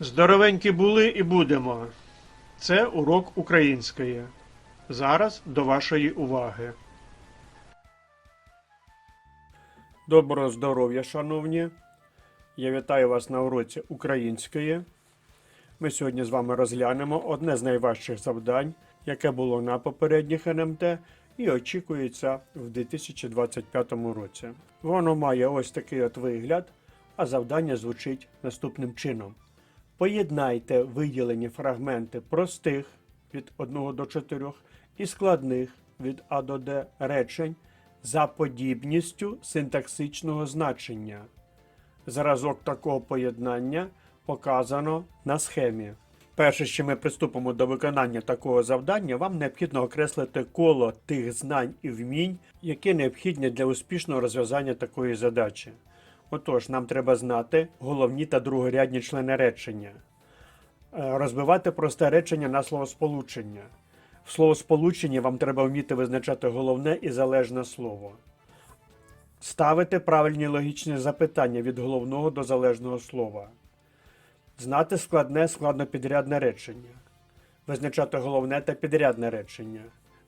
Здоровенькі були і будемо. Це урок української. Зараз до вашої уваги. Доброго здоров'я, шановні. Я вітаю вас на уроці української. Ми сьогодні з вами розглянемо одне з найважчих завдань, яке було на попередніх НМТ і очікується в 2025 році. Воно має ось такий от вигляд, а завдання звучить наступним чином. Поєднайте виділені фрагменти простих від 1 до 4 і складних від А до Д речень за подібністю синтаксичного значення. Зразок такого поєднання показано на схемі. Перше, що ми приступимо до виконання такого завдання, вам необхідно окреслити коло тих знань і вмінь, які необхідні для успішного розв'язання такої задачі. Отож, нам треба знати головні та другорядні члени речення, Е, розбивати просте речення на словосполучення. В словосполученні вам треба вміти визначати головне і залежне слово. Ставити правильні логічні запитання від головного до залежного слова. Знати складне складнопідрядне речення. Визначати головне та підрядне речення.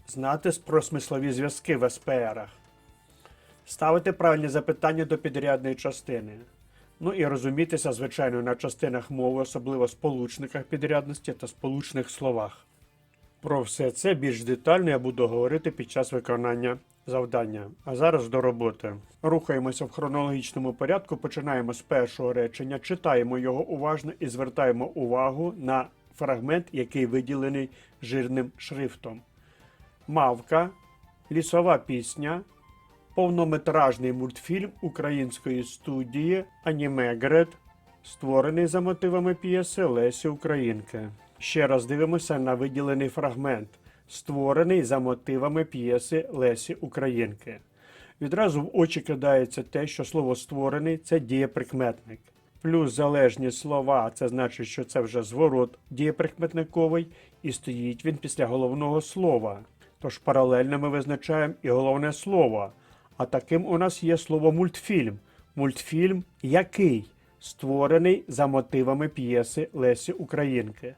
Знати про смислові зв'язки в СПРах. Ставити правильні запитання до підрядної частини. Ну і розумітися, звичайно, на частинах мови, особливо сполучниках підрядності та сполучних словах. Про все це більш детально я буду говорити під час виконання завдання. А зараз до роботи. Рухаємося в хронологічному порядку, починаємо з першого речення, читаємо його уважно і звертаємо увагу на фрагмент, який виділений жирним шрифтом. Мавка, лісова пісня, повнометражний мультфільм української студії Анімегред, створений за мотивами п'єси Лесі Українки. Ще раз дивимося на виділений фрагмент, створений за мотивами п'єси Лесі Українки. Відразу в очі кидається те, що слово створений це дієприкметник. Плюс залежні слова, це значить, що це вже зворот дієприкметниковий, і стоїть він після головного слова. Тож паралельно ми визначаємо і головне слово. А таким у нас є слово мультфільм. Мультфільм який створений за мотивами п'єси Лесі Українки.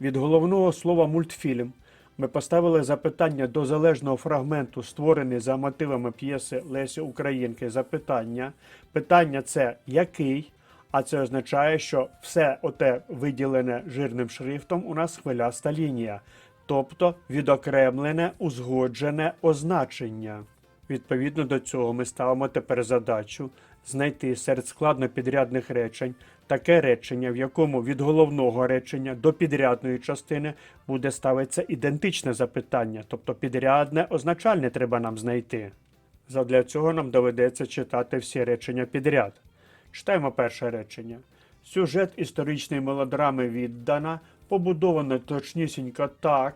Від головного слова мультфільм ми поставили запитання до залежного фрагменту, створений за мотивами п'єси Лесі Українки. Запитання. Питання це який, а це означає, що все оте виділене жирним шрифтом у нас хвиляста лінія, тобто відокремлене узгоджене означення. Відповідно до цього ми ставимо тепер задачу знайти серед складнопідрядних речень таке речення, в якому від головного речення до підрядної частини буде ставитися ідентичне запитання, тобто підрядне означальне треба нам знайти. Задля цього нам доведеться читати всі речення підряд. Читаємо перше речення. Сюжет історичної мелодрами віддана, побудовано точнісінько так,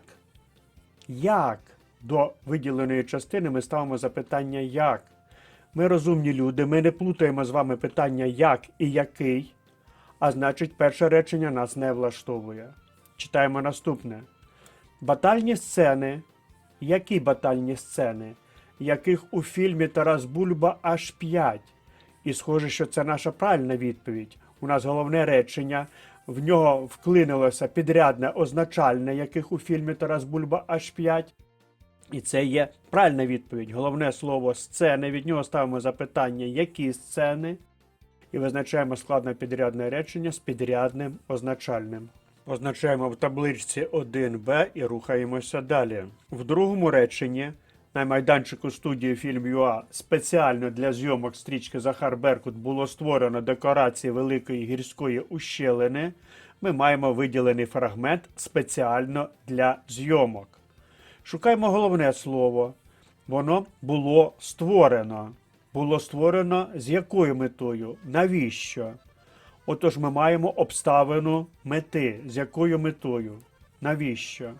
як до виділеної частини ми ставимо запитання як. Ми розумні люди, ми не плутаємо з вами питання як і який, а значить, перше речення нас не влаштовує. Читаємо наступне. Батальні сцени. Які батальні сцени? Яких у фільмі Тарас Бульба аж 5. І схоже, що це наша правильна відповідь. У нас головне речення. В нього вклинилося підрядне означальне, яких у фільмі Тарас Бульба аж 5. І це є правильна відповідь. Головне слово сцени. Від нього ставимо запитання, які сцени, і визначаємо складне підрядне речення з підрядним означальним. Позначаємо в табличці 1Б і рухаємося далі. В другому реченні на майданчику студії фільм ЮА спеціально для зйомок стрічки Захар Беркут було створено декорації Великої гірської ущелини. Ми маємо виділений фрагмент спеціально для зйомок. Шукаємо головне слово. Воно було створено. Було створено з якою метою? Навіщо? Отож, ми маємо обставину мети. З якою метою? Навіщо?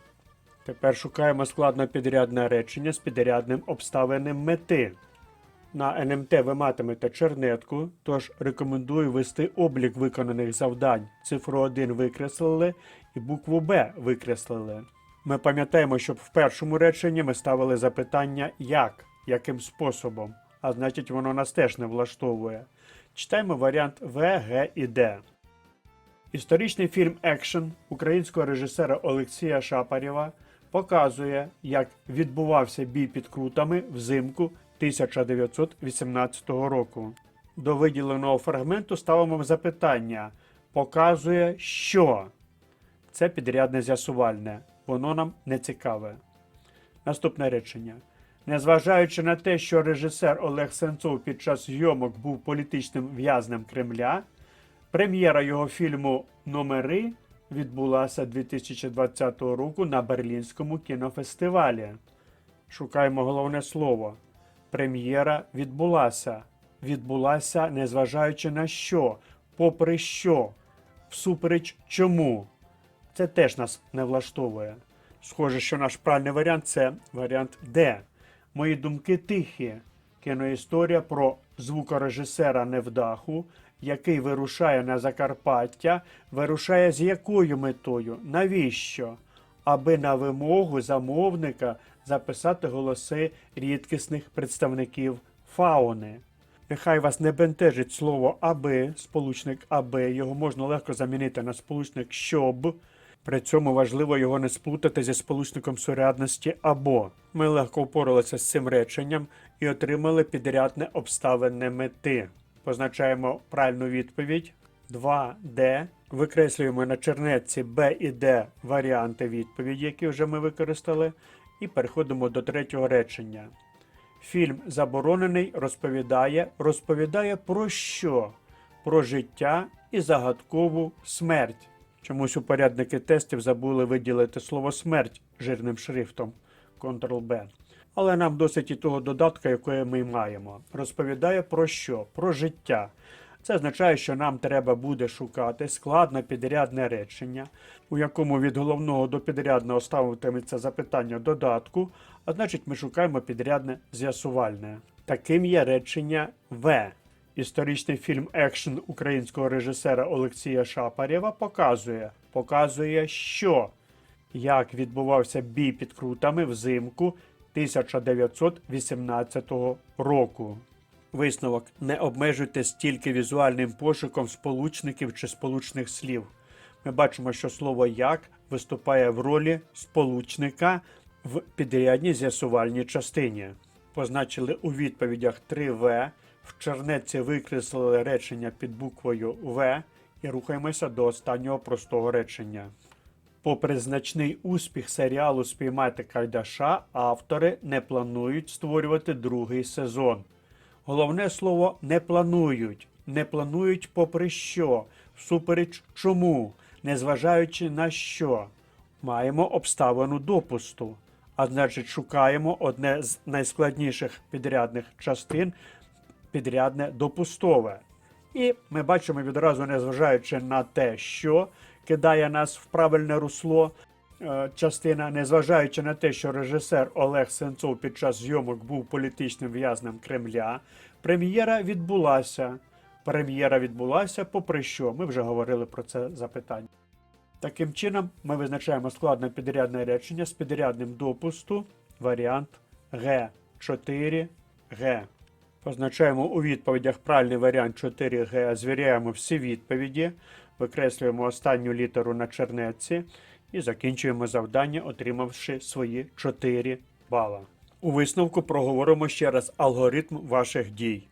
Тепер шукаємо складнопідрядне речення з підрядним обставинем мети. На НМТ ви матимете чернетку, тож рекомендую вести облік виконаних завдань. Цифру 1 викреслили і букву Б викреслили. Ми пам'ятаємо, що в першому реченні ми ставили запитання як, яким способом, а значить воно нас теж не влаштовує. Читаємо варіант В, Г і Д. Історичний фільм Екшен українського режисера Олексія Шапарєва показує, як відбувався бій під крутами взимку 1918 року. До виділеного фрагменту ставимо запитання. Показує, що це підрядне з'ясувальне, воно нам не цікаве. Наступне речення. Незважаючи на те, що режисер Олег Сенцов під час зйомок був політичним в'язнем Кремля, прем'єра його фільму Номери відбулася 2020 року на Берлінському кінофестивалі. Шукаємо головне слово. Прем'єра відбулася. Відбулася, незважаючи на що, попри що, всупереч чому. Це теж нас не влаштовує. Схоже, що наш правильний варіант це варіант Д. Мої думки тихі. Кіноісторія про звукорежисера Невдаху, який вирушає на Закарпаття, вирушає з якою метою? Навіщо? Аби на вимогу замовника записати голоси рідкісних представників фауни. Нехай вас не бентежить слово аби, сполучник аби, його можна легко замінити на сполучник щоб. При цьому важливо його не сплутати зі сполучником сурядності або. Ми легко впоралися з цим реченням і отримали підрядне обставинне мети. Позначаємо правильну відповідь 2D. Викреслюємо на чернетці Б і Д варіанти відповіді, які вже ми використали, і переходимо до третього речення. Фільм Заборонений розповідає, розповідає про що? Про життя і загадкову смерть. Чомусь упорядники тестів забули виділити слово смерть жирним шрифтом Ctrl-B. Але нам досить і того додатка, який ми маємо. Розповідає про що? Про життя. Це означає, що нам треба буде шукати складне підрядне речення, у якому від головного до підрядного ставитиметься запитання додатку, а значить ми шукаємо підрядне з'ясувальне. Таким є речення В. Історичний фільм Екшен українського режисера Олексія Шапарєва показує, показує, що як відбувався бій під крутами взимку 1918 року. Висновок: не обмежуйтесь тільки візуальним пошуком сполучників чи сполучних слів. Ми бачимо, що слово як виступає в ролі сполучника в підрядній з'ясувальній частині. Позначили у відповідях 3В, в чернетці викреслили речення під буквою В і рухаємося до останнього простого речення. Попри значний успіх серіалу Спіймати Кайдаша, автори не планують створювати другий сезон. Головне слово не планують. Не планують попри що, всупереч чому, незважаючи на що. Маємо обставину допусту, а значить, шукаємо одне з найскладніших підрядних частин підрядне допустове. І ми бачимо відразу, незважаючи на те, що кидає нас в правильне русло. е, Частина, незважаючи на те, що режисер Олег Сенцов під час зйомок був політичним в'язнем Кремля, прем'єра відбулася. Прем'єра відбулася, попри що ми вже говорили про це запитання. Таким чином, ми визначаємо складне підрядне речення з підрядним допусту варіант Г4 Г. Позначаємо у відповідях правильний варіант 4Г, звіряємо всі відповіді, викреслюємо останню літеру на чернетці і закінчуємо завдання, отримавши свої 4 бала. У висновку проговоримо ще раз алгоритм ваших дій.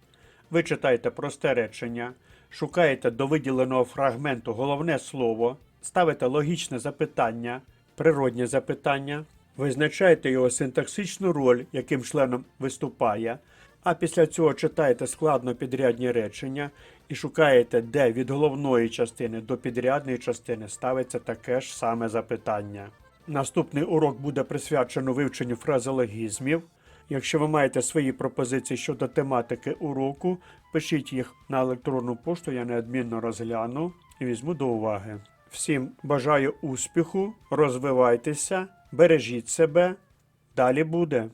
Ви читаєте просте речення, шукаєте до виділеного фрагменту головне слово, ставите логічне запитання, природнє запитання, визначаєте його синтаксичну роль, яким членом виступає, а після цього читаєте складно підрядні речення і шукаєте, де від головної частини до підрядної частини ставиться таке ж саме запитання. Наступний урок буде присвячено вивченню фразеологізмів. Якщо ви маєте свої пропозиції щодо тематики уроку, пишіть їх на електронну пошту, я неодмінно розгляну і візьму до уваги. Всім бажаю успіху, розвивайтеся, бережіть себе. Далі буде.